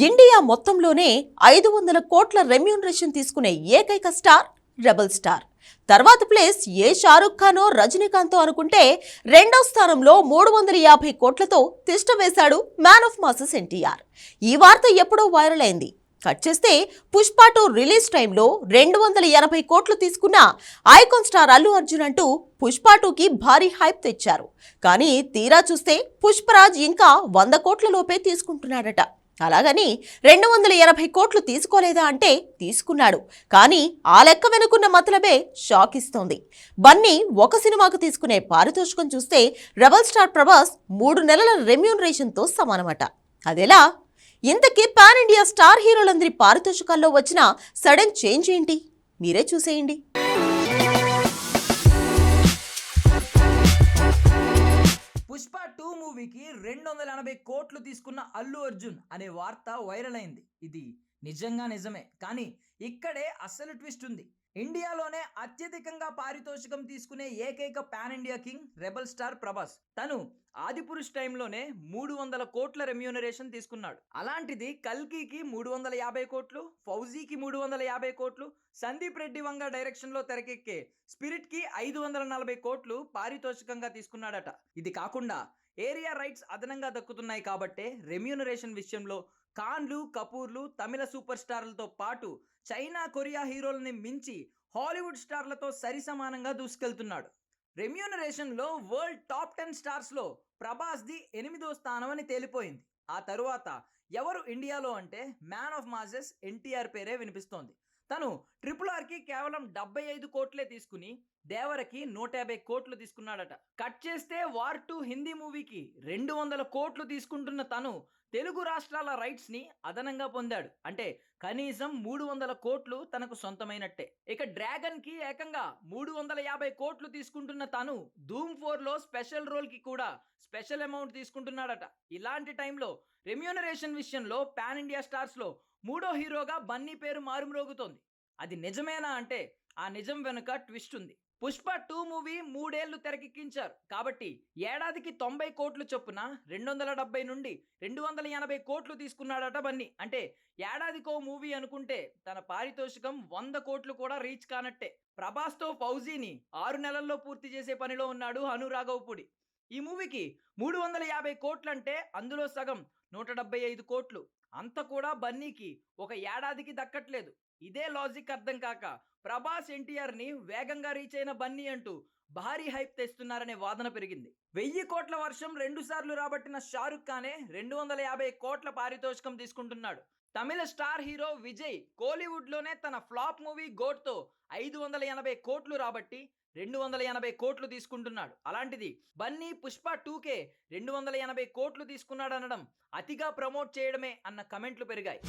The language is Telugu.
ఇండియా మొత్తంలోనే ఐదు వందల కోట్ల రెమ్యూనరేషన్ తీసుకునే ఏకైక స్టార్ రెబల్ స్టార్. తర్వాత ప్లేస్ ఏ షారుఖ్ ఖానో రజనీకాంతో అనుకుంటే రెండో స్థానంలో మూడు వందల యాభై కోట్లతో తిష్ట వేశాడు మ్యాన్ ఆఫ్ మాసెస్ ఎన్టీఆర్. ఈ వార్త ఎప్పుడో వైరల్ అయింది. కట్ చేస్తే పుష్ప టూ రిలీజ్ టైంలో రెండు వందల ఎనభై కోట్లు తీసుకున్న ఐకాన్ స్టార్ అల్లు అర్జున్ అంటూ పుష్ప టూకి భారీ హైప్ తెచ్చారు. కానీ తీరా చూస్తే పుష్పరాజ్ ఇంకా వంద కోట్ల లోపే తీసుకుంటున్నాడట. అలాగని రెండు వందల ఎనభై కోట్లు తీసుకోలేదా అంటే తీసుకున్నాడు. కానీ ఆ లెక్క వెనుకున్న మతలబే షాక్ ఇస్తోంది బన్నీ ఒక సినిమాకు తీసుకునే పారితోషికం చూస్తే రెబల్ స్టార్ ప్రభాస్ మూడు నెలల రెమ్యూనరేషన్తో సమానమట. అదెలా? ఇంతకీ పాన్ ఇండియా స్టార్ హీరోలందరి పారితోషికాల్లో వచ్చిన సడన్ చేంజ్ ఏంటి? మీరే చూసేయండి. టూ మూవీకి రెండు వందల ఎనభై కోట్లు తీసుకున్న అల్లు అర్జున్ అనే వార్త వైరల్ అయింది. ఇది నిజంగా నిజమే. కానీ ఇక్కడే అస్సలు ట్విస్ట్ ఉంది. ఇండియాలోనే అత్యధికంగా పారితోషికం తీసుకునే ఏకైక pan India king rebel star Prabhas. తను ఆదిపురుష్ టైంలోనే మూడు వందల కోట్ల రెమ్యూనరేషన్ తీసుకున్నాడు. అలాంటిది కల్కికి మూడు వందల యాభై కోట్లు ఫౌజీకి మూడు వందల యాభై కోట్లు సందీప్ రెడ్డి వంగ డైరెక్షన్లో తెరకెక్కే స్పిరిట్కి ఐదు వందల నలభై కోట్లు పారితోషికంగా తీసుకున్నాడట. ఇది కాకుండా ఏరియా రైట్స్ అదనంగా దక్కుతున్నాయి కాబట్టే రెమ్యూనరేషన్ విషయంలో ఖాన్లు కపూర్లు తమిళ సూపర్ స్టార్లతో పాటు చైనా కొరియా హీరోలని మించి హాలీవుడ్ స్టార్లతో సరిసమానంగా దూసుకెళ్తున్నాడు. రెమ్యూనరేషన్లో వరల్డ్ టాప్ టెన్ స్టార్స్లో ప్రభాస్ది ఎనిమిదో స్థానం అని తేలిపోయింది. ఆ తరువాత ఎవరు ఇండియాలో అంటే మ్యాన్ ఆఫ్ మాసెస్ ఎన్టీఆర్ పేరే వినిపిస్తోంది. తను ట్రిపుల్ ఆర్కి కేవలం డెబ్బై ఐదు కోట్లే తీసుకుని దేవరకి నూట యాభై కోట్లు తీసుకున్నాడట. కట్ చేస్తే వార్ టూ హిందీ మూవీకి రెండు వందల కోట్లు తీసుకుంటున్న తను తెలుగు రాష్ట్రాల రైట్స్ని అదనంగా పొందాడు. అంటే కనీసం మూడు వందల కోట్లు తనకు సొంతమైనట్టే. ఇక డ్రాగన్కి ఏకంగా మూడు వందల యాభై కోట్లు తీసుకుంటున్న తను ధూమ్ ఫోర్లో స్పెషల్ రోల్కి కూడా స్పెషల్ అమౌంట్ తీసుకుంటున్నాడట. ఇలాంటి టైంలో రెమ్యూనరేషన్ విషయంలో పాన్ ఇండియా స్టార్స్లో మూడో హీరోగా బన్నీ పేరు మారుమ్రోగుతోంది. అది నిజమేనా అంటే ఆ నిజం వెనుక ట్విస్ట్ ఉంది. పుష్ప టూ మూవీ మూడేళ్ళు తెరకెక్కించారు. కాబట్టి ఏడాదికి తొంభై కోట్లు చొప్పున రెండు వందల డెబ్బై నుండి రెండు వందల ఎనభై కోట్లు తీసుకున్నాడట బన్నీ. అంటే ఏడాదికో మూవీ అనుకుంటే తన పారితోషికం వంద కోట్లు కూడా రీచ్ కానట్టే. ప్రభాస్తో ఫౌజీని ఆరు నెలల్లో పూర్తి చేసే పనిలో ఉన్నాడు అనురాఘవపుడి ఈ మూవీకి మూడు వందల యాభై కోట్లంటే అందులో సగం నూట డెబ్బై ఐదు కోట్లు. అంత కూడా బన్నీకి ఒక ఏడాదికి దక్కట్లేదు. ఇదే లాజిక్ అర్థం కాక ప్రభాస్ ఎన్టీఆర్ని వేగంగా రీచ్ అయిన బన్నీ అంటూ భారీ హైప్ తెస్తున్నారనే వాదన పెరిగింది. వెయ్యి కోట్ల వర్షం రెండు సార్లు రాబట్టిన షారుఖ్ ఖానే రెండు వందల యాభై కోట్ల పారితోషికం తీసుకుంటున్నాడు. తమిళ స్టార్ హీరో విజయ్ కోలీవుడ్లోనే తన ఫ్లాప్ మూవీ గోట్తో ఐదు వందల ఎనభై కోట్లు రాబట్టి రెండు వందల ఎనభై కోట్లు తీసుకుంటున్నాడు. అలాంటిది బన్నీ పుష్ప టూకే రెండు వందల ఎనభై కోట్లు తీసుకున్నాడు అనడం అతిగా ప్రమోట్ చేయడమే అన్న కమెంట్లు పెరిగాయి.